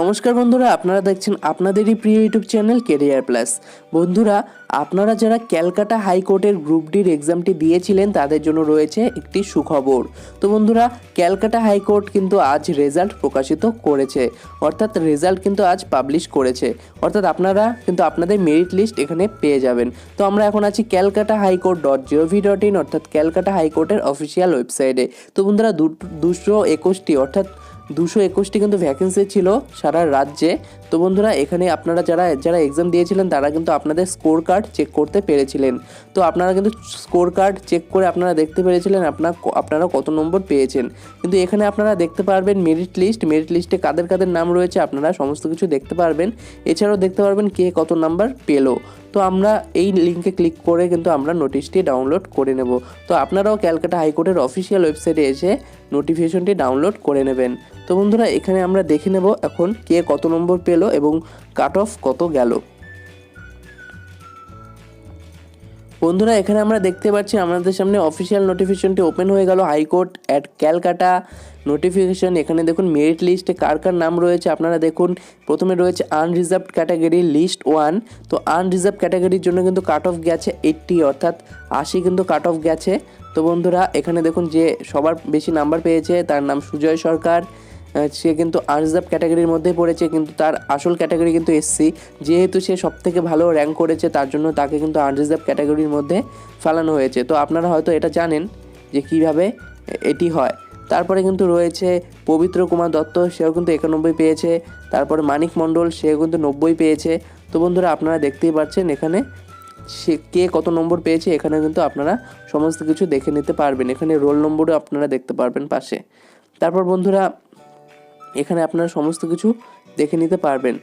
নমস্কার বন্ধুরা, আপনারা দেখছেন আপনাদেরই প্রিয় ইউটিউব চ্যানেল কেরিয়ার প্লাস বন্ধুরা, আপনারা যারা ক্যালকাটা হাইকোর্টের গ্রুপ ডির এক্সামটি দিয়েছিলেন, তাদের জন্য রয়েছে একটি সুখবর। তো বন্ধুরা, ক্যালকাটা হাইকোর্ট কিন্তু আজ রেজাল্ট প্রকাশিত করেছে। অর্থাৎ রেজাল্ট কিন্তু আজ পাবলিশ করেছে। অর্থাৎ আপনারা কিন্তু আপনাদের মেরিট লিস্ট এখানে পেয়ে যাবেন। তো আমরা এখন আছি Calcutta high court dot gov dot in, অর্থাৎ ক্যালকাটা হাইকোর্টের অফিসিয়াল ওয়েবসাইটে। তো বন্ধুরা দুশো একুশটি, অর্থাৎ দুশো একুশটি কিন্তু ভ্যাকেন্সি ছিল সারা রাজ্যে। তো বন্ধুরা, এখানে আপনারা যারা যারা এক্সাম দিয়েছিলেন, তারা কিন্তু আপনাদের স্কোর কার্ড চেক করতে পেরেছিলেন। তো আপনারা কিন্তু স্কোর কার্ড চেক করে আপনারা দেখতে পেরেছিলেন আপনার আপনারা কত নম্বর পেয়েছেন। কিন্তু এখানে আপনারা দেখতে পারবেন মেরিট লিস্ট মেরিট লিস্টে কাদের কাদের নাম রয়েছে আপনারা সমস্ত কিছু দেখতে পারবেন। এছাড়াও দেখতে পারবেন কে কত নাম্বার পেল। তো আমরা এই লিঙ্কে ক্লিক করে কিন্তু আমরা নোটিশটি ডাউনলোড করে নেব। তো আপনারাও ক্যালকাটা হাইকোর্টের অফিসিয়াল ওয়েবসাইটে এসে নোটিফিকেশনটি ডাউনলোড করে নেবেন। তো বন্ধুরা, এখানে আমরা দেখে নেব এখন কে কত নম্বর পেল এবং কাট অফ কত গেল। বন্ধুরা, এখানে আমরা দেখতে পাচ্ছি আমাদের সামনে অফিসিয়াল নোটিফিকেশনটি ওপেন হয়ে গেল হাইকোর্ট অ্যাট ক্যালকাটা। নোটিফিকেশন, এখানে দেখুন মেরিট লিস্টে কার কার নাম রয়েছে, আপনারা দেখুন, প্রথমে রয়েছে আনরিজার্ভড ক্যাটাগরি লিস্ট ওয়ান তো আনরিজার্ভ ক্যাটাগরির জন্য কিন্তু কাট অফ গেছে এইট্টি অর্থাৎ আশি কিন্তু কাট অফ গেছে। তো বন্ধুরা, এখানে দেখুন যে সবার বেশি নাম্বার পেয়েছে, তার নাম সুজয় সরকার। সে কিন্তু আনরিজার্ভ ক্যাটাগরির মধ্যেই পড়েছে, কিন্তু তার আসল ক্যাটাগরি কিন্তু এসসি। যেহেতু সে সব থেকে ভালো র্যাঙ্ক করেছে, তার জন্য তাকে কিন্তু আনরিজার্ভ ক্যাটাগরির মধ্যে ফেলানো হয়েছে। তো আপনারা হয়তো এটা জানেন যে কীভাবে এটি হয়। তারপরে কিন্তু রয়েছে পবিত্র কুমার দত্ত, সেও কিন্তু একানব্বই পেয়েছে। তারপরে মানিক মণ্ডল, সেও কিন্তু নব্বই পেয়েছে। তো বন্ধুরা, আপনারা দেখতেই পাচ্ছেন এখানে সে কে কত নম্বর পেয়েছে, এখানে কিন্তু আপনারা সমস্ত কিছু দেখে নিতে পারবেন। এখানে রোল নম্বরও আপনারা দেখতে পারবেন পাশে। তারপর বন্ধুরা এখানে আপনারা সমস্ত কিছু দেখে নিতে পারবেন।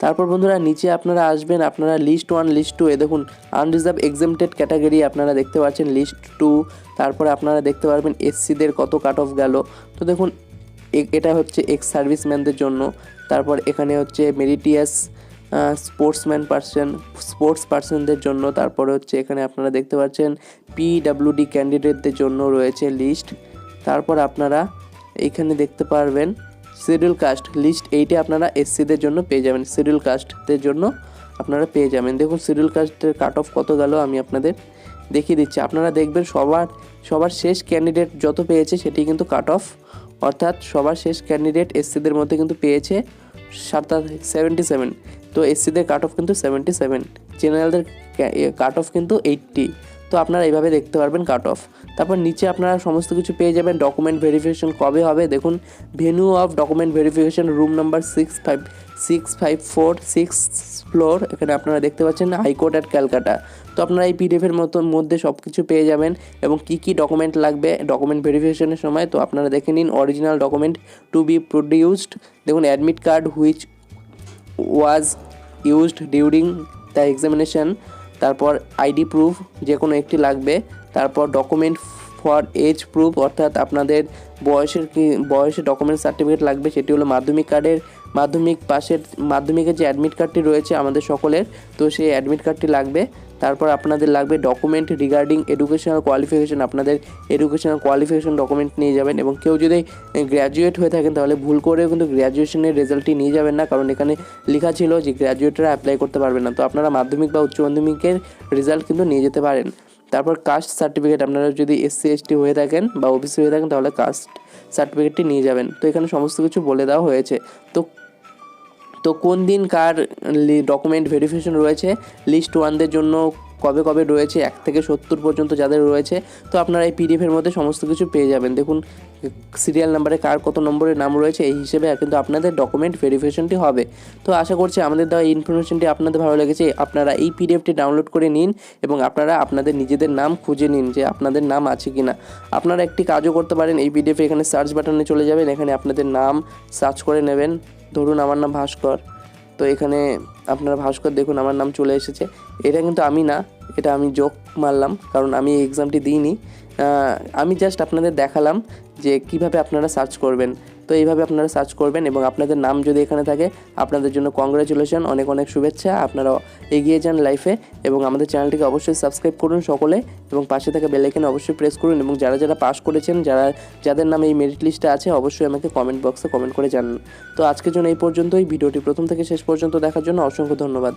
তারপর বন্ধুরা, নিচে আপনারা আসবেন, আপনারা লিস্ট ওয়ান লিস্ট টু এ দেখুন আনরিজার্ভ এক্সামটেড ক্যাটাগরি আপনারা দেখতে পাচ্ছেন লিস্ট টু তারপরে আপনারা দেখতে পারবেন এসসিদের কত কাট অফ গেল। তো দেখুন এটা হচ্ছে এক্স সার্ভিসম্যানদের জন্য। তারপর এখানে হচ্ছে মেরিটিয়াস স্পোর্টসম্যান পার্সন স্পোর্টস পার্সনদের জন্য। তারপরে হচ্ছে এখানে আপনারা দেখতে পাচ্ছেন পিডাব্লিউডি ক্যান্ডিডেটদের জন্য রয়েছে লিস্ট তারপর আপনারা এইখানে দেখতে পারবেন শিডিউল কাস্ট লিস্ট এইটে আপনারা এসসিদের জন্য পেয়ে যাবেন। শিডিউল কাস্টদের জন্য আপনারা পেয়ে যাবেন। দেখুন শিডিউল কাস্টের কাট অফ কত গেল আমি আপনাদের দেখিয়ে দিচ্ছি। আপনারা দেখবেন সবার সবার শেষ ক্যান্ডিডেট যত পেয়েছে সেটি কিন্তু কাট অফ অর্থাৎ সবার শেষ ক্যান্ডিডেট এসসিদের মধ্যে কিন্তু পেয়েছে সাতাশ সেভেন্টি সেভেন তো এসসিদের কাট অফ কিন্তু সেভেন্টি সেভেন জেনারেলদের কাট অফ কিন্তু এইট্টি তো আপনারা এইভাবে দেখতে পারবেন কাট অফ তারপর নিচে আপনারা সমস্ত কিছু পেয়ে যাবেন ডকুমেন্ট ভেরিফিকেশন কবে হবে। দেখুন venue of document verification room number six five six five four six floor এখানে আপনারা দেখতে পাচ্ছেন হাইকোর্ট অ্যাট ক্যালকাটা তো আপনারা এই পিডিএফের মতো, মধ্যে সব কিছু পেয়ে যাবেন এবং কি কি ডকুমেন্ট লাগবে ডকুমেন্ট ভেরিফিকেশনের সময়, তো আপনারা দেখে নিন original document to be produced দেখুন admit card which was used during the examination তারপর আইডি প্রুফ যে কোনো একটি লাগবে। তারপর ডকুমেন্ট ফর এজ প্রুফ অর্থাৎ আপনাদের বয়সের কি বয়সের ডকুমেন্ট সার্টিফিকেট লাগবে, সেটি হলো মাধ্যমিক কার্ডের, মাধ্যমিক পাশের, মাধ্যমিকের যে অ্যাডমিট কার্ডটি রয়েছে আমাদের সকলের, তো সেই অ্যাডমিট কার্ডটি লাগবে। তারপর আপনাদের লাগবে ডকুমেন্ট রিগার্ডিং এডুকেশনাল কোয়ালিফিকেশন আপনাদের এডুকেশনাল কোয়ালিফিকেশন ডকুমেন্ট নিয়ে যাবেন এবং কেউ যদি গ্র্যাজুয়েট হয়ে থাকেন তাহলে ভুল করেও কিন্তু গ্র্যাজুয়েশনের রেজাল্টটি নিয়ে যাবেন না, কারণ এখানে লেখা ছিল যে গ্র্যাজুয়েটরা অ্যাপ্লাই করতে পারবে না। তো আপনারা মাধ্যমিক বা উচ্চ মাধ্যমিকের রেজাল্ট কিন্তু নিয়ে যেতে পারেন। তারপর কাস্ট সার্টিফিকেট আপনারা যদি এসসি এসটি হয়ে থাকেন বা ওবিসি হয়ে থাকেন তাহলে কাস্ট সার্টিফিকেটটি নিয়ে যাবেন। তো এখানে সমস্ত কিছু বলে দেওয়া হয়েছে। তো তো কোন দিন কার ডকুমেন্ট ভেরিফিকেশন রয়েছে? লিস্ট ওয়ানদের জন্য কবে কবে রয়েছে, এক থেকে সত্তর পর্যন্ত যাদের রয়েছে, তো আপনারা এই পিডিএফের মধ্যে সমস্ত কিছু পেয়ে যাবেন। দেখুন সিরিয়াল নাম্বারে কার কত নম্বরের নাম রয়েছে, এই হিসেবে কিন্তু আপনাদের ডকুমেন্ট ভেরিফিকেশনটি হবে। তো আশা করছি আমাদের দেওয়া এই ইনফরমেশনটি আপনাদের ভালো লেগেছে। আপনারা এই পিডিএফটি ডাউনলোড করে নিন এবং আপনারা আপনাদের নিজেদের নাম খুঁজে নিন যে আপনাদের নাম আছে কি না আপনারা একটি কাজও করতে পারেন, এই পিডিএফে এখানে সার্চ বাটনে চলে যাবেন, এখানে আপনাদের নাম সার্চ করে নেবেন। ধরুন, আমার নাম ভাস্কর। তো এখানে আপনারা ভাস্কর দেখুন আমার নাম চলে এসেছে। এটা কিন্তু আমি না, এটা আমি জোক মারলাম, কারণ আমি এক্সামটি দিইনি। আমি জাস্ট আপনাদের দেখালাম যে কীভাবে আপনারা সার্চ করবেন। তো এইভাবে আপনারা সার্চ করবেন এবং আপনাদের নাম যদি এখানে থাকে, আপনাদের জন্য কংগ্রাচুলেশন অনেক অনেক শুভেচ্ছা। আপনারা এগিয়ে যান লাইফে এবং আমাদের চ্যানেলটিকে অবশ্যই সাবস্ক্রাইব করুন সকলে এবং পাশে থাকা বেলাইকেনে অবশ্যই প্রেস করুন এবং যারা যারা পাস করেছেন, যারা যাদের নামে এই মেরিট লিস্টে আছে, অবশ্যই আমাকে কমেন্ট বক্সে কমেন্ট করে জানান। তো আজকের জন্য এই পর্যন্তই। ভিডিওটি প্রথম থেকে শেষ পর্যন্ত দেখার জন্য অসংখ্য ধন্যবাদ।